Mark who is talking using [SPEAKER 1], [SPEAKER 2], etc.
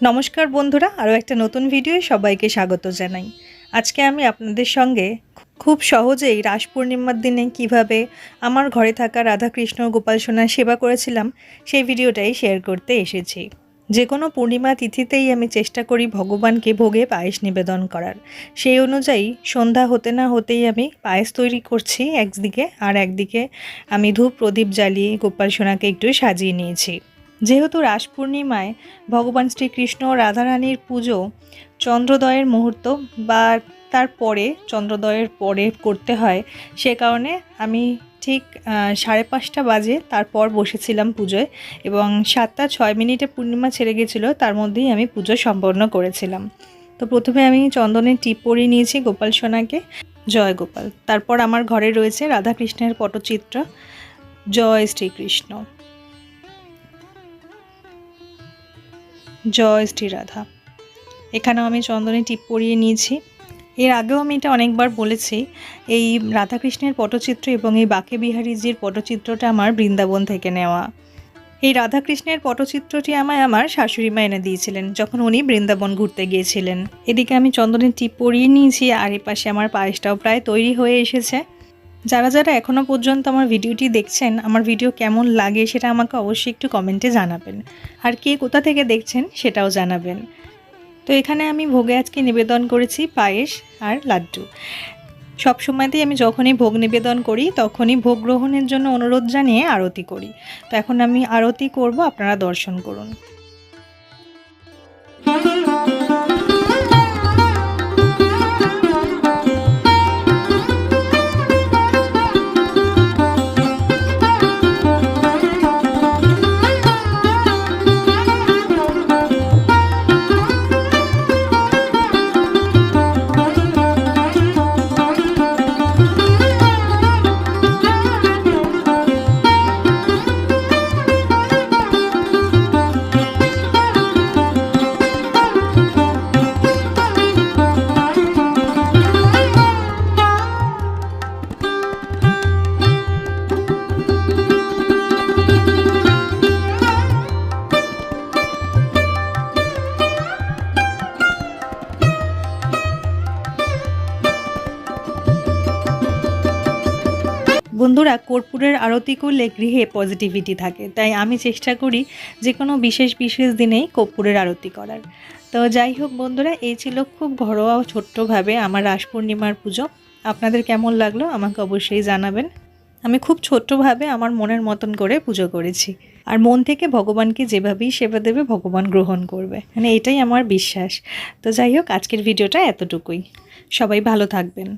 [SPEAKER 1] নমস্কার বন্ধুরা, আরও একটা নতুন ভিডিওয়ে সবাইকে স্বাগত জানাই। আজকে আমি আপনাদের সঙ্গে খুব সহজেই রাস পূর্ণিমার দিনে কীভাবে আমার ঘরে থাকা রাধাকৃষ্ণ গোপাল সোনার সেবা করেছিলাম, সেই ভিডিওটাই শেয়ার করতে এসেছি। যে কোনো পূর্ণিমা তিথিতেই আমি চেষ্টা করি ভগবানকে ভোগে পায়েস নিবেদন করার। সেই অনুযায়ী সন্ধ্যা হতে না হতেই আমি পায়েস তৈরি করছি একদিকে, আর একদিকে আমি ধূপ প্রদীপ জ্বালিয়ে গোপাল সোনাকে একটু সাজিয়ে নিয়েছি। যেহেতু রাস পূর্ণিমায় ভগবান শ্রীকৃষ্ণ রাধারানীর পুজো চন্দ্রোদয়ের মুহূর্ত বা তারপরে চন্দ্রোদয়ের পরে করতে হয়, সে কারণে আমি ঠিক সাড়ে পাঁচটা বাজে তারপর বসেছিলাম পুজোয় এবং সাতটা ছয় মিনিটে পূর্ণিমা ছেড়ে গেছিল, তার মধ্যেই আমি পুজো সম্পন্ন করেছিলাম। তো প্রথমে আমি চন্দনের টিপ পরিয়ে নিয়েছি গোপাল সোনাকে, জয় গোপাল। তারপর আমার ঘরে রয়েছে রাধাকৃষ্ণের পটচিত্র, জয় শ্রীকৃষ্ণ। জয় শ্রী রাধা। এখানেও আমি চন্দনে টিপ পরিয়ে নিয়েছি। এর আগেও আমি এটা অনেকবার বলেছি, এই রাধাকৃষ্ণের পটচিত্র এবং এই বাকে বিহারীজির পটচিত্রটা আমার বৃন্দাবন থেকে নেওয়া। এই রাধাকৃষ্ণের পটচিত্রটি আমায় আমার শাশুড়ি মা এনে দিয়েছিলেন যখন উনি বৃন্দাবন ঘুরতে গিয়েছিলেন। এদিকে আমি চন্দনের টিপ পরিয়ে নিয়েছি, আর এ পাশে আমার পায়েসটাও প্রায় তৈরি হয়ে এসেছে। যারা যারা এখনও পর্যন্ত আমার ভিডিওটি দেখছেন, আমার ভিডিও কেমন লাগে সেটা আমাকে অবশ্যই একটু কমেন্টে জানাবেন। আর কে কোথা থেকে দেখছেন সেটাও জানাবেন। তো এখানে আমি ভোগে আজকে নিবেদন করেছি পায়েস আর লাড্ডু। সব সময়তেই আমি যখনই ভোগ নিবেদন করি, তখনই ভোগ গ্রহণের জন্য অনুরোধ জানিয়ে আরতি করি। তো এখন আমি আরতি করব, আপনারা দর্শন করুন। বন্ধুরা, কর্পূরের আরতি করলে গৃহে পজিটিভিটি থাকে। তাই আমি চেষ্টা করি যে কোনো বিশেষ বিশেষ দিনেই কর্পূরের আরতি করার। তো যাই হোক বন্ধুরা, এই ছিল খুব ঘরোয়া ছোট্টভাবে আমার রাস পূর্ণিমার পুজো। আপনাদের কেমন লাগল আমাকে অবশ্যই জানাবেন। আমি খুব ছোট্টভাবে আমার মনের মতন করে পুজো করেছি। আর মন থেকে ভগবানকে যেভাবেই সেবা দেবে, ভগবান গ্রহণ করবে। মানে এটাই আমার বিশ্বাস। তো যাই হোক, আজকের ভিডিওটা এতটুকুই। সবাই ভালো থাকবেন।